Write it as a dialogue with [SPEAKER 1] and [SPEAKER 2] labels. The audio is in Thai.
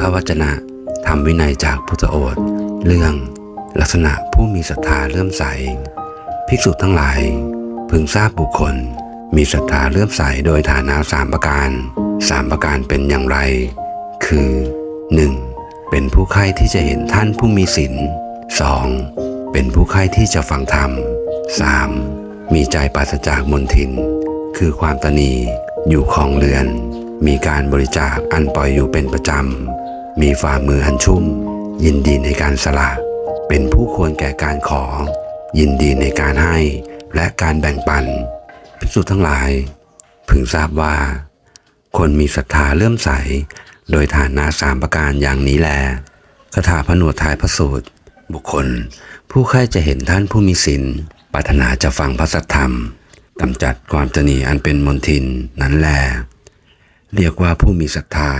[SPEAKER 1] ทวจนะทำวินัยจากพุทธโอษเรื่อง ลักษณะผู้มีศรัทธาเลื่อมใส ภิกษุทั้งหลาย พึงทราบบุคคล มีศรัทธาเลื่อมใสโดยฐานะสามประการสามประการเป็นอย่างไร คือ 1. เป็นผู้ใคร่ที่จะเห็นท่านผู้มีศีล 2. เป็นผู้ใคร่ที่จะฟังธรรม 3. มีใจปราศจากมนทิน คือความตนีอยู่คลองเรือน มีการบริจาคอันปล่อยอยู่เป็นประจำ มีฝ่ามืออันชุ่ม ยินดีในการสละ เป็นผู้ควรแก่การขอ ยินดีในการให้และการแบ่งปัน ภิกษุทั้งหลาย พึงทราบว่า คนมีศรัทธาเลื่อมใส โดยฐานะสามประการอย่างนี้แลคาถาผนวดท้ายพระสูตร บุคคล ผู้ใครจะเห็นท่านผู้มีศีลปรารถนาจะฟังพระสัทธรรมกำจัดความตนีอันเป็นมนทินนั้นแล เรียกว่าผู้มีศรัทธา